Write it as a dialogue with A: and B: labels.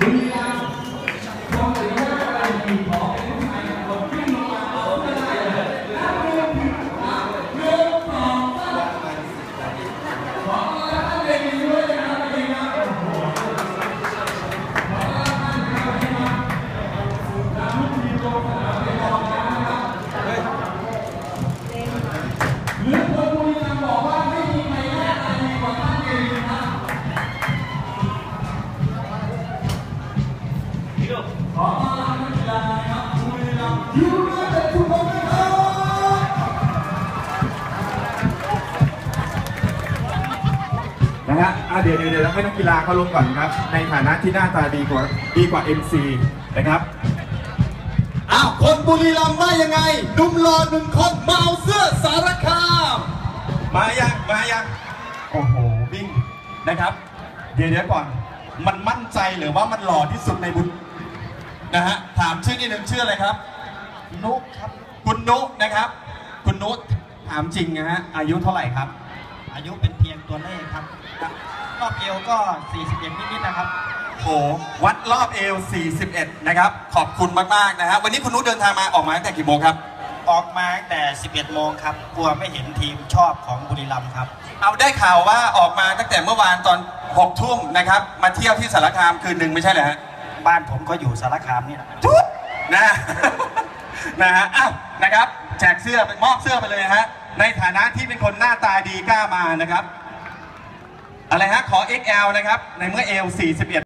A: Yeah. นะฮะอะเดี๋ยวเดี๋ยวเดี๋ยวให้นักกีฬาเขาลงก่อนครับ ในฐานะที่หน้าตาดีกว่าดีกว่า MC นะครับ
B: อ้าวคนบุรีรัมย์ว่ายังไงหนุ่มหล่อหนึ่งคนมาเอาเสื้อสารคาม
A: มายังมายังโอ้โหวิ่งนะครับ เดี๋ยวเดี๋ยวก่อน มันมั่นใจหรือว่ามันหล่อที่สุดในบุญ นะฮะถามชื่อนิดนึงชื่ออะไรครับ
B: นุครับ
A: คุณนุนะครับ คุณนุถามจริงนะฮะอายุเท่าไหร่ครับ
C: อายุเป็นเพียงตัวเลขครับรอบเอวก็41นิดๆนะครับ
A: โอ้โหวัดรอบเอว 41 นะครับ ขอบคุณมาก ๆ นะฮะวันนี้คุณนุเดินทางมาออกมาตั้งแต่กี่โมงครับ
C: ออกมาตั้งแต่ 11 โมงครับ กลัวไม่เห็นทีมชอบของบุรีรัมย์ครับ
A: เอาได้ข่าวว่าออกมาตั้งแต่เมื่อวานตอน 6 ทุ่มนะครับ มาเที่ยวที่สารคามคืนหนึ่งไม่ใช่เหรอฮะ
C: บ้านผมก็อยู่สารคามนี่แหละ
A: ทุดนะนะฮะอ้าวนะครับ แจกเสื้อไปมอบเสื้อไปเลยฮะในฐานะที่เป็นคนหน้าตาดีกล้ามานะครับ อะไรฮะขอ XL นะครับ ในเมื่อ L 41